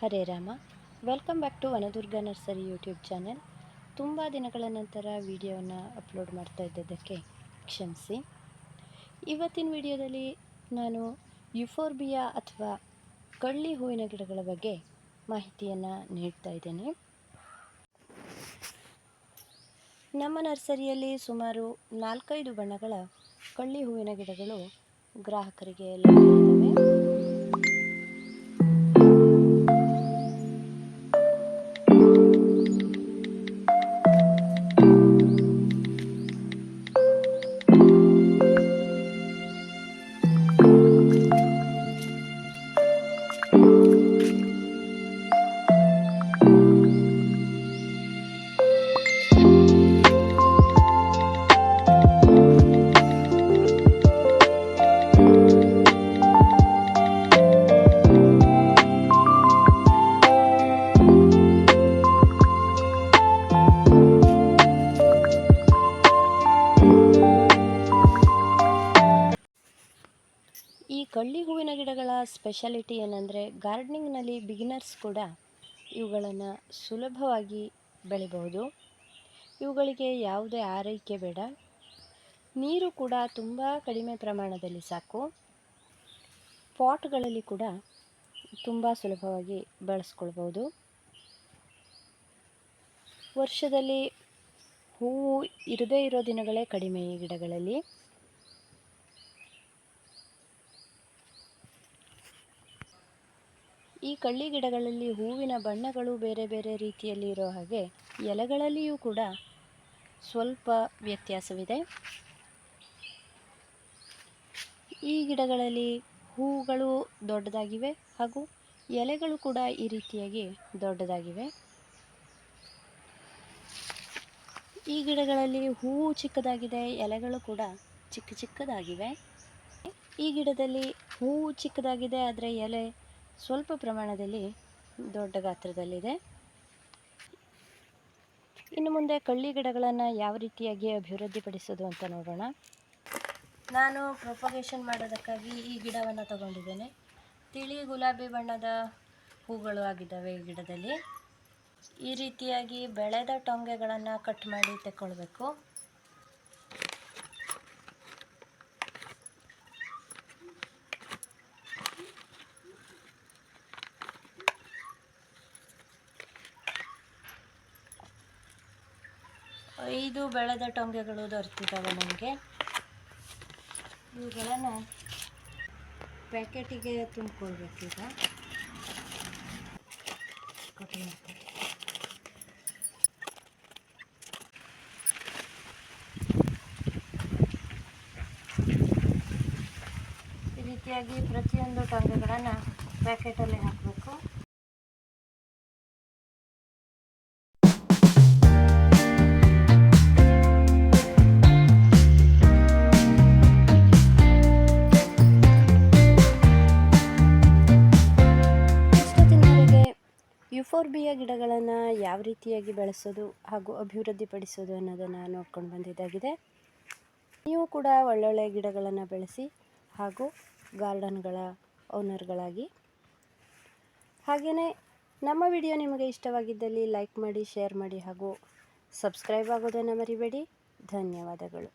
Hare Rama. Welcome back to Vanadurga nursery YouTube channel ತುಂಬ ದಿನಗಳ ನಂತರ ವಿಡಿಯೋವನ್ನು ಅಪ್ಲೋಡ್ ಮಾಡ್ತಾ ಇದ್ದದ್ದಕ್ಕೆ ಕ್ಷಮಿಸಿ. ಇವತ್ತಿನ ವಿಡಿಯೋದಲ್ಲಿ ನಾನು ಯುಫೋರ್ಬಿಯಾ ಅಥವಾ ಕಳ್ಳಿ ಹೂವಿನ ಗಿಡಗಳ ಬಗ್ಗೆ ಮಾಹಿತಿಯನ್ನು ನೀಡ್ತಾ ಇದ್ದೇನೆ. ನಮ್ಮ ನರ್ಸರಿಯಲ್ಲಿ ಸುಮಾರು ನಾಲ್ಕೈದು ಬಣ್ಣಗಳ ಕಳ್ಳಿ ಹೂವಿನ ಗಿಡಗಳು ಗ್ರಾಹಕರಿಗೆ ಲಭ್ಯವಿದೆ ಕಳ್ಳಿ ಹೂವಿನ ಗಿಡಗಳ ಸ್ಪೆಷಾಲಿಟಿ ಏನಂದರೆ ಗಾರ್ಡ್ನಿಂಗ್ನಲ್ಲಿ ಬಿಗಿನರ್ಸ್ ಕೂಡ ಇವುಗಳನ್ನು ಸುಲಭವಾಗಿ ಬೆಳಿಬಹುದು. ಇವುಗಳಿಗೆ ಯಾವುದೇ ಆರೈಕೆ ಬೇಡ. ನೀರು ಕೂಡ ತುಂಬ ಕಡಿಮೆ ಪ್ರಮಾಣದಲ್ಲಿ ಸಾಕು. ಪಾಟ್ಗಳಲ್ಲಿ ಕೂಡ ತುಂಬ ಸುಲಭವಾಗಿ ಬೆಳೆಸ್ಕೊಳ್ಬೋದು ವರ್ಷದಲ್ಲಿ ಹೂವು ಇರದೇ ಇರೋ ದಿನಗಳೇ ಕಡಿಮೆ ಈ ಗಿಡಗಳಲ್ಲಿ. ಈ ಕಳ್ಳಿ ಗಿಡಗಳಲ್ಲಿ ಹೂವಿನ ಬಣ್ಣಗಳು ಬೇರೆ ಬೇರೆ ರೀತಿಯಲ್ಲಿ ಇರೋ ಹಾಗೆ ಎಲೆಗಳಲ್ಲಿಯೂ ಕೂಡ ಸ್ವಲ್ಪ ವ್ಯತ್ಯಾಸವಿದೆ. ಈ ಗಿಡಗಳಲ್ಲಿ ಹೂಗಳು ದೊಡ್ಡದಾಗಿವೆ ಹಾಗೂ ಎಲೆಗಳು ಕೂಡ ಈ ರೀತಿಯಾಗಿ ದೊಡ್ಡದಾಗಿವೆ. ಈ ಗಿಡಗಳಲ್ಲಿ ಹೂವು ಚಿಕ್ಕದಾಗಿದೆ, ಎಲೆಗಳು ಕೂಡ ಚಿಕ್ಕ ಚಿಕ್ಕದಾಗಿವೆ. ಈ ಗಿಡದಲ್ಲಿ ಹೂವು ಚಿಕ್ಕದಾಗಿದೆ, ಆದರೆ ಎಲೆ ಸ್ವಲ್ಪ ಪ್ರಮಾಣದಲ್ಲಿ ದೊಡ್ಡ ಗಾತ್ರದಲ್ಲಿದೆ. ಇನ್ನು ಮುಂದೆ ಕಳ್ಳಿ ಗಿಡಗಳನ್ನು ಯಾವ ರೀತಿಯಾಗಿ ಅಭಿವೃದ್ಧಿಪಡಿಸೋದು ಅಂತ ನೋಡೋಣ. ನಾನು ಪ್ರೊಪಗೇಷನ್ ಮಾಡೋದಕ್ಕಾಗಿ ಈ ಗಿಡವನ್ನು ತಗೊಂಡಿದ್ದೇನೆ. ತಿಳಿ ಗುಲಾಬಿ ಬಣ್ಣದ ಹೂಗಳು ಆಗಿದ್ದಾವೆ ಈ ಗಿಡದಲ್ಲಿ. ಈ ರೀತಿಯಾಗಿ ಬೆಳೆದ ಟೊಂಗೆಗಳನ್ನು ಕಟ್ ಮಾಡಿ ತಗೊಳ್ಬೇಕು ಐದು ಬೆಳೆದ ಟೊಂಗೆಗಳು ದೊರೆತಿದ್ದಾವೆ ನಮಗೆ. ಇವುಗಳನ್ನು ಪ್ಯಾಕೆಟಿಗೆ ತುಂಬಿಕೊಳ್ಬೇಕೀಗ ಈ ರೀತಿಯಾಗಿ ಪ್ರತಿಯೊಂದು ಟೊಂಗೆಗಳನ್ನು ಪ್ಯಾಕೆಟಲ್ಲಿ ಹಾಕಬೇಕು. ಯುಫೋರ್ಬಿಯಾ ಗಿಡಗಳನ್ನು ಯಾವ ರೀತಿಯಾಗಿ ಬೆಳೆಸೋದು ಹಾಗೂ ಅಭಿವೃದ್ಧಿಪಡಿಸೋದು ಅನ್ನೋದನ್ನು ನೋಡ್ಕೊಂಡು ಬಂದಿದ್ದಾಗಿದೆ. ನೀವು ಕೂಡ ಒಳ್ಳೊಳ್ಳೆ ಗಿಡಗಳನ್ನು ಬೆಳೆಸಿ ಹಾಗೂ ಗಾರ್ಡನ್ಗಳ ಓನರ್ಗಳಾಗಿ ಹಾಗೆಯೇ ನಮ್ಮ ವಿಡಿಯೋ ನಿಮಗೆ ಇಷ್ಟವಾಗಿದ್ದಲ್ಲಿ ಲೈಕ್ ಮಾಡಿ, ಶೇರ್ ಮಾಡಿ ಹಾಗೂ ಸಬ್ಸ್ಕ್ರೈಬ್ ಆಗೋದನ್ನು ಮರಿಬೇಡಿ. ಧನ್ಯವಾದಗಳು.